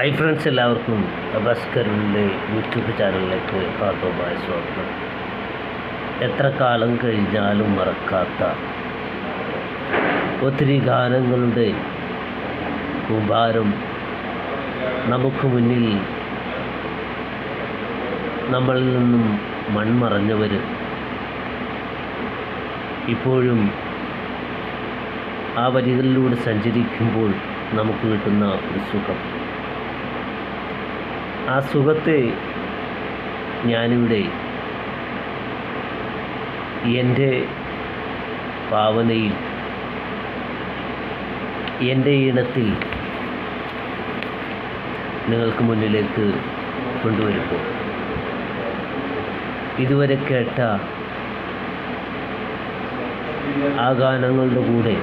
Hi friends എല്ലാവർക്കും അബാസ്കറിന്റെ YouTube ചാനലിലേക്ക് ഹാർദവമായ സ്വാഗതം. എത്ര കാലം കഴിഞ്ഞാലും മറക്കാത്ത ഒത്തിരി ഗാനങ്ങളുടെ ഉപാരം നമുക്ക് മുന്നിൽ നമ്മളിൽ നിന്നും മൺമറഞ്ഞവർ ഇപ്പോഴും ആ വരികളിലൂടെ സഞ്ചരിക്കുമ്പോൾ നമുക്ക് കിട്ടുന്ന ഒരു സുഖം. ആ സുഖത്തെ ഞാനിവിടെ എന്റെ ഭാവനയിൽ എന്റെ ഇടത്തിൽ നിങ്ങൾക്ക് മുന്നിലേക്ക് കൊണ്ടുവരുമ്പോൾ ഇതുവരെ കേട്ട ആ ഗാനങ്ങളുടെ കൂടെ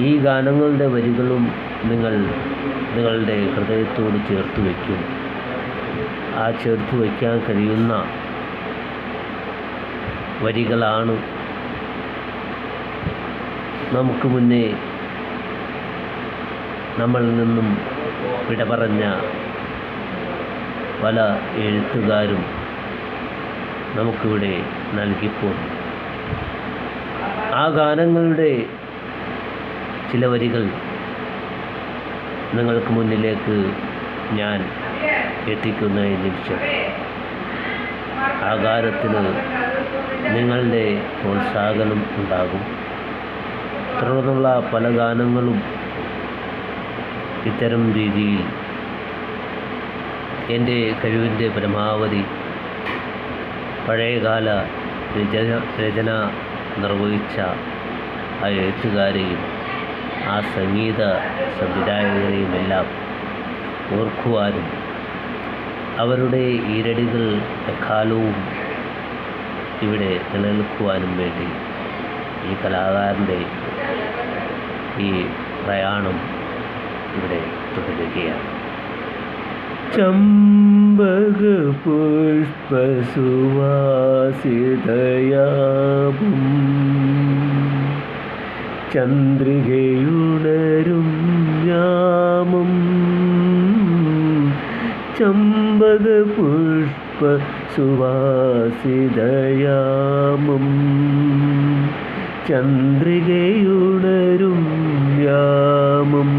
ഈ ഗാനങ്ങളുടെ വരികളും നിങ്ങൾ നിങ്ങളുടെ ഹൃദയത്തോട് ചേർത്ത് വയ്ക്കും. ആ ചേർത്ത് വയ്ക്കാൻ കഴിയുന്ന വരികളാണ് നമുക്ക് മുന്നേ നമ്മളിൽ നിന്നും വിട പറഞ്ഞ പല എഴുത്തുകാരും നമുക്കിവിടെ നൽകിപ്പോന്നു ആ ഗാനങ്ങളുടെ ചില വരികൾ നിങ്ങൾക്ക് മുന്നിലേക്ക് ഞാൻ എത്തിക്കുന്ന ഈ നിമിഷം. ആകാരത്തിന് നിങ്ങളുടെ പ്രോത്സാഹനം ഉണ്ടാകും. തുടർന്നുള്ള പല ഗാനങ്ങളും ഇത്തരം രീതിയിൽ എന്റെ കഴിവിന്റെ പരമാവധി പഴയകാല രചന രചന നിർവഹിച്ച ആ എഴുത്തുകാരെയും ആ സംഗീത സംവിധായകരെയുമെല്ലാം ഓർക്കുവാനും അവരുടെ ഈരടികൾ എക്കാലവും ഇവിടെ നിലനിൽക്കുവാനും വേണ്ടി ഈ കലാകാരന്റെ ഈ പ്രയാണം ഇവിടെ തുടരുകയാണ്. ചമ്പക പുഷ്പസുവാസിതയാപും ചന്ദ്രികയുണരും ഞാമം. ചമ്പക പുഷ്പ സുവാസിതയാമം. ചന്ദ്രികയുണരും യാമം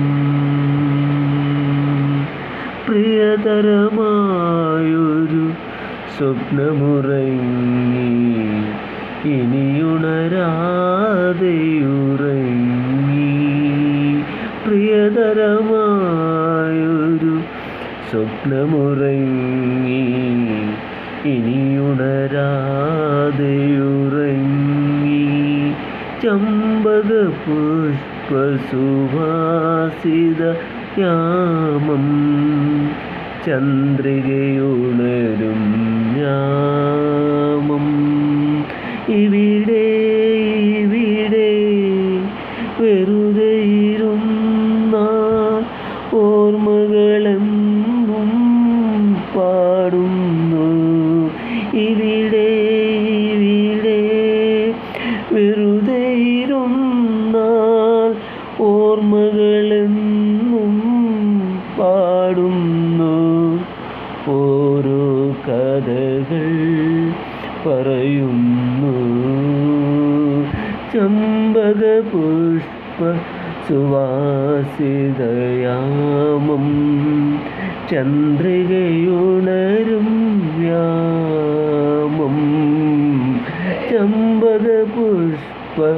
പ്രിയതരമായൊരു സ്വപ്നമുറങ്ങി ഇനിയുണരാതെയുറങ്ങി സ്വപ്നമുറങ്ങി ഇനിയുണരാതെയുറങ്ങി. ചമ്പക പുഷ്പസുവാസിത യാമം ചന്ദ്രികയുണരും യാമം ഇവിടെ ഇവിടെ വെറുതെ പാടുന്നു. ഇവിടെ ഇവിടെ വെറുതെ ഇരുന്നാൽ ഓർമ്മകളെന്നും പാടുന്നു. ഓരോ കഥകൾ പറയുന്നു. ചമ്പക പുഷ്പ സുവാസിതയാമം ചന്ദ്രികയുണരും വ്യാമം. ചമ്പക പുഷ്പ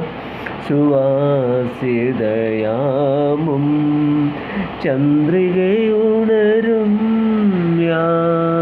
സുവാസിതയാമം. ചന്ദ്രികയുണരും വ്യാമം.